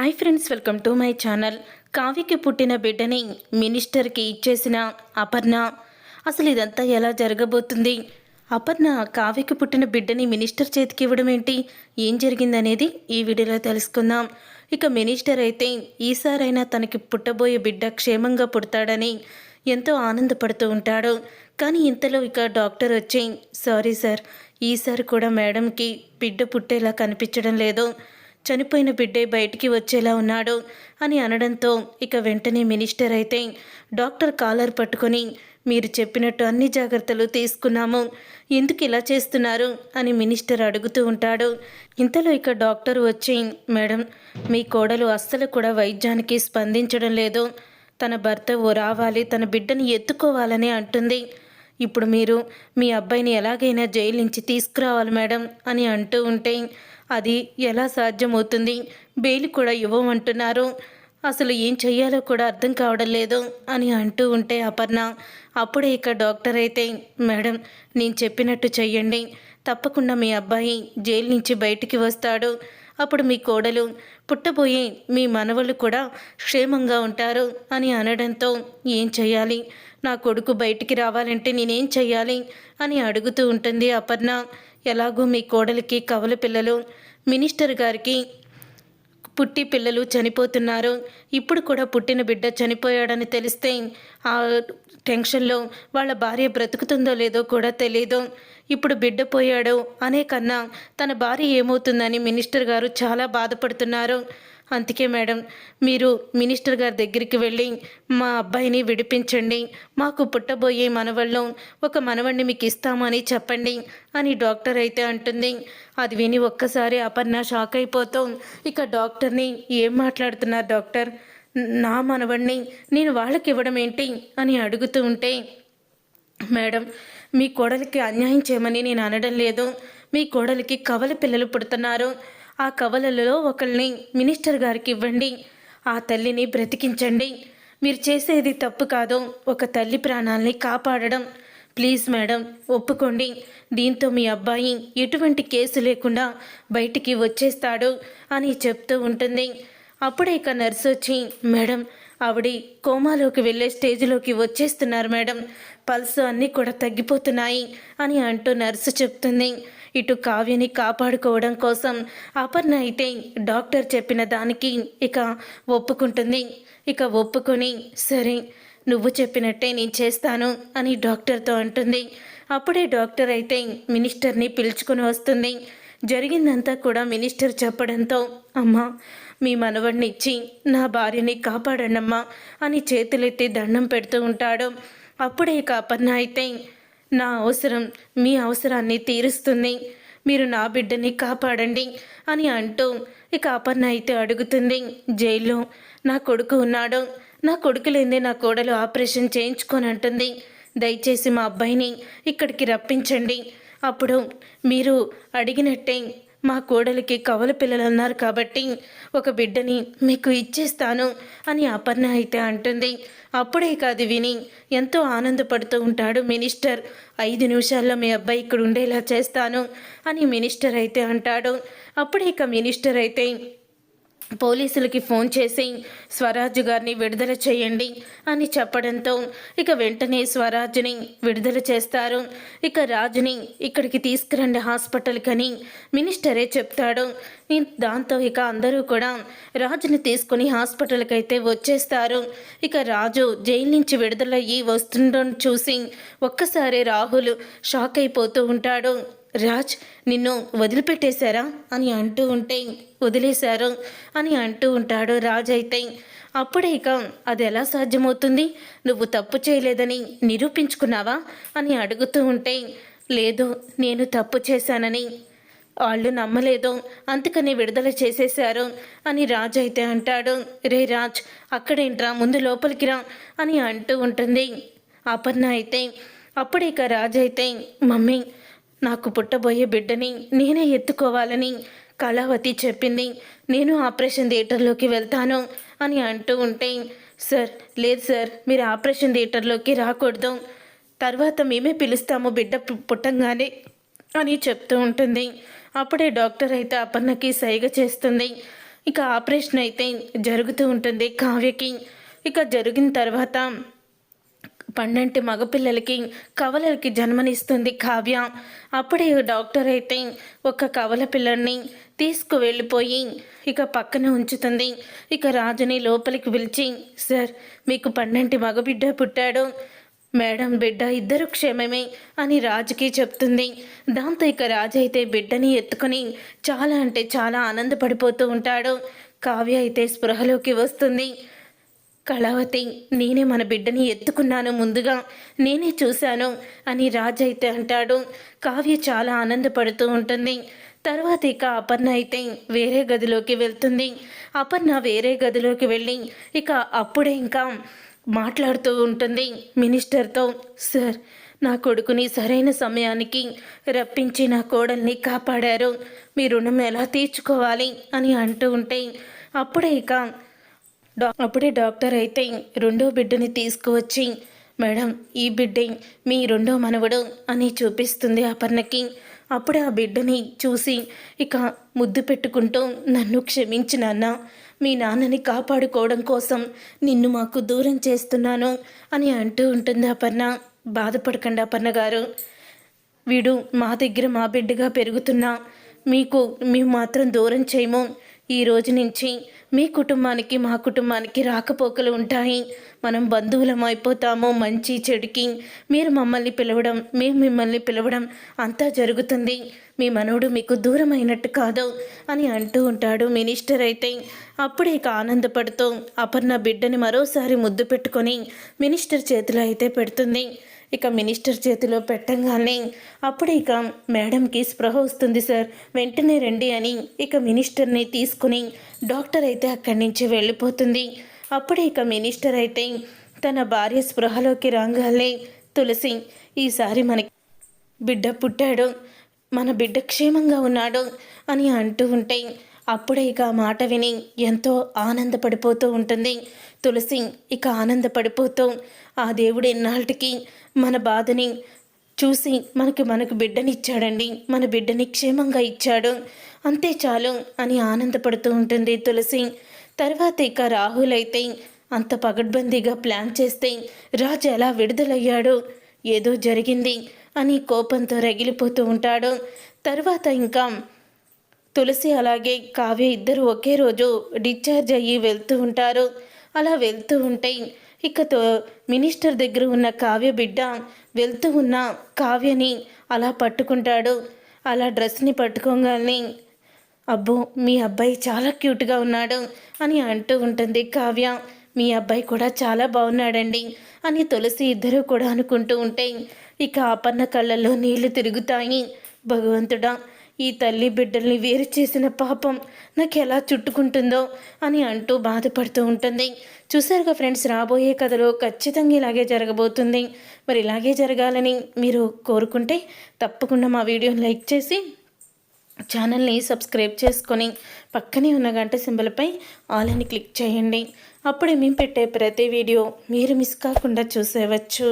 Hi friends welcome to my channel. కావ్యకి పుట్టిన బిడ్డని మినిస్టర్కి ఇచ్చేసిన అపర్ణ. అసలు ఇదంతా ఎలా జరగబోతుంది? అపర్ణ కావ్యకి పుట్టిన బిడ్డని మినిస్టర్ చేతికి ఇవ్వడం ఏంటి? ఏం జరిగిందనేది ఈ వీడియోలో తెలుసుకుందాం. ఇక మినిస్టర్ అయితే ఈసారైనా తనకి పుట్టబోయే బిడ్డ క్షేమంగా పుడతాడని ఎంతో ఆనందపడుతూ ఉంటాడు. కానీ ఇంతలో ఇక డాక్టర్ వచ్చి సారీ సార్ ఈసారి కూడా మేడంకి బిడ్డ పుట్టేలా కనిపించడం లేదు. చనిపోయిన బిడ్డే బయటికి వచ్చేలా ఉన్నాడు అని అనడంతో ఇక వెంటనే మినిస్టర్ అయితే డాక్టర్ కాలర్ పట్టుకొని మీరు చెప్పినట్టు అన్ని జాగ్రత్తలు తీసుకున్నాము. ఎందుకు ఇలా చేస్తున్నారు? అని మినిస్టర్ అడుగుతూ ఉంటాడు. ఇంతలో ఇక డాక్టర్ వచ్చి మేడం మీ కోడలు అస్సలు కూడా వైద్యానికి స్పందించడం లేదు. తన భర్త ఓ రావాలి తన బిడ్డని ఎత్తుకోవాలని అంటుంది. ఇప్పుడు మీరు మీ అబ్బాయిని ఎలాగైనా జైలు నుంచి తీసుకురావాలి మేడం అని అంటూ ఉంటే అది ఎలా సాధ్యమవుతుంది? బెయిల్ కూడా ఇవ్వమంటున్నారు. అసలు ఏం చెయ్యాలో కూడా అర్థం కావడం లేదు అని అంటూ ఉంటే అపర్ణ అప్పుడే ఇక డాక్టర్ అయితే మేడం నేను చెప్పినట్టు చెయ్యండి. తప్పకుండా మీ అబ్బాయి జైలు నుంచి బయటికి వస్తాడు. అప్పుడు మీ కోడలు పుట్టబోయే మీ మనవళ్ళు కూడా క్షేమంగా ఉంటారు అని అనడంతో ఏం చెయ్యాలి? నా కొడుకు బయటికి రావాలంటే నేనేం చెయ్యాలి? అని అడుగుతూ ఉంటుంది అపర్ణ. ఎలాగో మీ కోడలికి కవల పిల్లలు మినిస్టర్ గారికి పుట్టి పిల్లలు చనిపోతున్నారు. ఇప్పుడు కూడా పుట్టిన బిడ్డ చనిపోయాడని తెలిస్తే ఆ టెన్షన్లో వాళ్ళ భార్య బ్రతుకుతుందో లేదో కూడా తెలియదు ఇప్పుడు బిడ్డ పోయాడు అనే కన్నా తన భార్య ఏమవుతుందని మినిస్టర్ గారు చాలా బాధపడుతున్నారు. అందుకే మేడం మీరు మినిస్టర్ గారి దగ్గరికి వెళ్ళి మా అబ్బాయిని విడిపించండి. మాకు పుట్టబోయే మనవళ్ళం ఒక మనవణ్ణి మీకు ఇస్తామని చెప్పండి అని డాక్టర్ అయితే అంటుంది. అది విని ఒక్కసారి అపర్ణ షాక్ అయిపోతాం. ఇక డాక్టర్ని ఏం మాట్లాడుతున్నారు డాక్టర్? నా మనవణ్ణి నేను వాళ్ళకి ఇవ్వడం ఏంటి అని అడుగుతూ ఉంటే మేడం మీ కోడలికి అన్యాయం చేయమని నేను అనడం లేదు. మీ కోడలికి కవల పిల్లలు పుడుతున్నారు. ఆ కవలలలో ఒకళ్ళని మినిస్టర్ గారికి ఇవ్వండి. ఆ తల్లిని బ్రతికించండి. మీరు చేసేది తప్పు కాదు. ఒక తల్లి ప్రాణాల్ని కాపాడడం. ప్లీజ్ మేడం ఒప్పుకోండి. దీంతో మీ అబ్బాయి ఎటువంటి కేసు లేకుండా బయటికి వచ్చేస్తాడు అని చెప్తూ ఉంటుంది. అప్పుడే ఇక నర్సు వచ్చి మేడం ఆవిడ కోమాలోకి వెళ్ళే స్టేజ్లోకి వచ్చేస్తున్నారు మేడం. పల్స్ అన్నీ కూడా తగ్గిపోతున్నాయి అని అంటూ నర్సు చెప్తుంది. ఇటు కావ్యని కాపాడుకోవడం కోసం అపర్ణ అయితే డాక్టర్ చెప్పిన దానికి ఇక ఒప్పుకుంటుంది. ఇక ఒప్పుకొని సరే నువ్వు చెప్పినట్టే నేను చేస్తాను అని డాక్టర్తో అంటుంది. అప్పుడే డాక్టర్ అయితే మినిస్టర్ని పిలుచుకొని వస్తుంది. జరిగిందంతా కూడా మినిస్టర్ చెప్పడంతో అమ్మా మీ మనవడిని ఇచ్చి నా భార్యని కాపాడండమ్మా అని చేతులెత్తి దండం పెడుతూ ఉంటాడు. అప్పుడే ఇక అపర్ణ అయితే నా అవసరం మీ అవసరాన్ని తీరుస్తుంది. మీరు నా బిడ్డని కాపాడండి అని అంటూ ఇక అపర్ణ అయితే అడుగుతుంది. జైల్లో నా కొడుకు ఉన్నాడు. నా కొడుకు లేదే నా కోడలు ఆపరేషన్ చేయించుకొని అంటుంది. దయచేసి మా అబ్బాయిని ఇక్కడికి రప్పించండి. అప్పుడు మీరు అడిగినట్టే మా కోడలికి కవల పిల్లలు అన్నారు కాబట్టి ఒక బిడ్డని మీకు ఇచ్చేస్తాను అని అపర్ణ అయితే అంటుంది. అప్పుడే కాదు విని ఎంతో ఆనందపడుతూ ఉంటాడు మినిస్టర్. ఐదు నిమిషాల్లో మీ అబ్బాయి ఇక్కడ ఉండేలా చేస్తాను అని మినిస్టర్ అయితే అంటాడు. అప్పుడే ఇక మినిస్టర్ అయితే పోలీసులకి ఫోన్ చేసి స్వరాజ్ గారిని విడుదల చేయండి అని చెప్పడంతో ఇక వెంటనే స్వరాజ్ని విడుదల చేస్తారు. ఇక రాజుని ఇక్కడికి తీసుకురండి హాస్పిటల్కి అని మినిస్టరే చెప్తాడు. దాంతో ఇక అందరూ కూడా రాజుని తీసుకుని హాస్పిటల్కి అయితే వచ్చేస్తారు. ఇక రాజు జైలు నుంచి విడుదలయ్యి వస్తుండడం చూసి ఒక్కసారి రాహుల్ షాక్ అయిపోతూ ఉంటాడు. రాజ్ నిన్ను వదిలిపెట్టేశారా? అని అంటూ ఉంటే వదిలేశారు అని అంటూ ఉంటాడు రాజ్ అయితే. అప్పుడే ఇక అది ఎలా సాధ్యమవుతుంది? నువ్వు తప్పు చేయలేదని నిరూపించుకున్నావా? అని అడుగుతూ ఉంటే లేదు నేను తప్పు చేశానని. వాళ్ళు నమ్మలేదు అందుకని విడుదల చేసేశారు అని రాజ్ అయితే అంటాడు. రే రాజ్ అక్కడేంట్రా? ముందు లోపలికి రా అని అంటూ ఉంటుంది. అపర్ణ అయితే అప్పుడే ఇక రాజ్ అయితే మమ్మీ నాకు పుట్టబోయే బిడ్డని నేనే ఎత్తుకోవాలని కళావతి చెప్పింది. నేను ఆపరేషన్ థియేటర్లోకి వెళ్తాను అని అంటూ ఉంటే సార్ లేదు సార్ మీరు ఆపరేషన్ థియేటర్లోకి రాకూడదు. తర్వాత మేమే పిలుస్తాము బిడ్డ పుట్టంగానే అని చెప్తూ ఉంటుంది. అప్పుడే డాక్టర్ అయితే అపర్ణకి సైగ చేస్తుంది. ఇక ఆపరేషన్ అయితే జరుగుతూ ఉంటుంది కావ్యకి. ఇక జరిగిన తర్వాత పన్నెంటి మగపిల్లలకి కవలలకి జన్మనిస్తుంది కావ్య. అప్పుడే డాక్టర్ అయితే ఒక కవల పిల్లల్ని తీసుకువెళ్ళిపోయి ఇక పక్కన ఉంచుతుంది. ఇక రాజుని లోపలికి పిలిచి సార్ మీకు పన్నెంటి మగబిడ్డ పుట్టాడు. మేడం బిడ్డ ఇద్దరు క్షేమమే అని రాజుకి చెప్తుంది. దాంతో ఇక రాజు అయితే బిడ్డని ఎత్తుకొని చాలా అంటే చాలా ఆనందపడిపోతూ ఉంటాడు. కావ్య అయితే స్పృహలోకి వస్తుంది. కళావతి నేనే మన బిడ్డని ఎత్తుకున్నాను ముందుగా. నేనే చూశాను అని రాజు అయితే అంటాడు. కావ్య చాలా ఆనందపడుతూ ఉంటుంది. తర్వాత ఇక అపర్ణ అయితే వేరే గదిలోకి వెళ్తుంది. అపర్ణ వేరే గదిలోకి వెళ్ళి ఇక అప్పుడే ఇంకా మాట్లాడుతూ ఉంటుంది మినిస్టర్తో సార్ నా కొడుకుని సరైన సమయానికి రప్పించి నా కోడల్ని కాపాడారు. మీ రుణం ఎలా తీర్చుకోవాలి? అని అంటూ ఉంటే అప్పుడే ఇక అప్పుడే డాక్టర్ అయితే రెండో బిడ్డని తీసుకువచ్చి మేడం ఈ బిడ్డే మీ రెండో మనవడు అని చూపిస్తుంది అపర్ణకి. అప్పుడు ఆ బిడ్డని చూసి ఇక ముద్దు పెట్టుకుంటూ నన్ను క్షమించి నాన్న మీ నాన్నని కాపాడుకోవడం కోసం నిన్ను మాకు దూరం చేస్తున్నాను అని అంటూ ఉంటుంది అపర్ణ. బాధపడకండి అపర్ణ గారు. వీడు మా దగ్గర మా బిడ్డగా పెరుగుతున్నా మీకు మేము మాత్రం దూరం చేయము. ఈ రోజు నుంచి మీ కుటుంబానికి మా కుటుంబానికి రాకపోకలు ఉంటాయి. మనం బంధువులం అయిపోతాము మంచి చెడుకి. మీరు మమ్మల్ని పిలవడం మేము మిమ్మల్ని పిలవడం అంతా జరుగుతుంది. మీ మనవుడు మీకు దూరం అయినట్టు కాదు అని అంటూ ఉంటాడు మినిస్టర్ అయితే. అప్పుడే ఇక ఆనందపడుతూ అపర్ణ బిడ్డని మరోసారి ముద్దు పెట్టుకొని మినిస్టర్ చేతిలో అయితే పెడుతుంది. ఇక మినిస్టర్ చేతిలో పెట్టంగానే అప్పుడు ఇక మేడంకి స్పృహ వస్తుంది సార్. వెంటనే రండి అని ఇక మినిస్టర్ని తీసుకుని డాక్టర్ అయితే అక్కడి నుంచి వెళ్ళిపోతుంది. అప్పుడు ఇక మినిస్టర్ అయితే తన భార్య స్పృహలోకి రాగానే తులసి ఈసారి మనకి బిడ్డ పుట్టాడు. మన బిడ్డ క్షేమంగా ఉన్నాడు అని అంటూ ఉంటే అప్పుడే ఇక మాట విని ఎంతో ఆనందపడిపోతూ ఉంటుంది. తులసి ఇక ఆనందపడిపోతూ ఆ దేవుడు ఎన్నాళ్ళకి మన బాధని చూసి మనకి మనకు బిడ్డనిచ్చాడండి. మన బిడ్డని క్షేమంగా ఇచ్చాడు. అంతే చాలు అని ఆనందపడుతూ ఉంటుంది తులసి. తర్వాత ఇక రాహుల్ అయితే అంత పగడ్బందీగా ప్లాన్ చేస్తే రాజు ఎలా విడుదలయ్యాడు? ఏదో జరిగింది అని కోపంతో రగిలిపోతూ ఉంటాడు. తర్వాత ఇంకా తులసి అలాగే కావ్య ఇద్దరు ఒకే రోజు డిశ్చార్జ్ అయ్యి వెళ్తూ ఉంటారు. అలా వెళ్తూ ఉంటే ఇక మినిస్టర్ దగ్గర ఉన్న కావ్య బిడ్డ వెళ్తూ ఉన్న కావ్యని అలా పట్టుకుంటాడు. అలా డ్రెస్ని పట్టుకోగానే అబ్బో మీ అబ్బాయి చాలా క్యూట్గా ఉన్నాడు అని అంటూ ఉంటుంది కావ్య. మీ అబ్బాయి కూడా చాలా బాగున్నాడండి అని తులసి ఇద్దరు కూడా అనుకుంటూ ఉంటే ఇక ఆపన్న కళ్ళల్లో నీళ్ళు తిరుగుతాయి. భగవంతుడా ఈ తల్లి బిడ్డల్ని వేరు చేసిన పాపం నాకు ఎలా చుట్టుకుంటుందో అని అంటూ బాధపడుతూ ఉంటుంది. చూసారుగా ఫ్రెండ్స్ రాబోయే కథలో ఖచ్చితంగా ఇలాగే జరగబోతుంది. మరి ఇలాగే జరగాలని మీరు కోరుకుంటే తప్పకుండా మా వీడియోని లైక్ చేసి ఛానల్ని సబ్స్క్రైబ్ చేసుకొని పక్కనే ఉన్న గంట సింబల్పై ఆల్ అని క్లిక్ చేయండి. అప్పుడే మేము పెట్టే ప్రతి వీడియో మీరు మిస్ కాకుండా చూసేవచ్చు.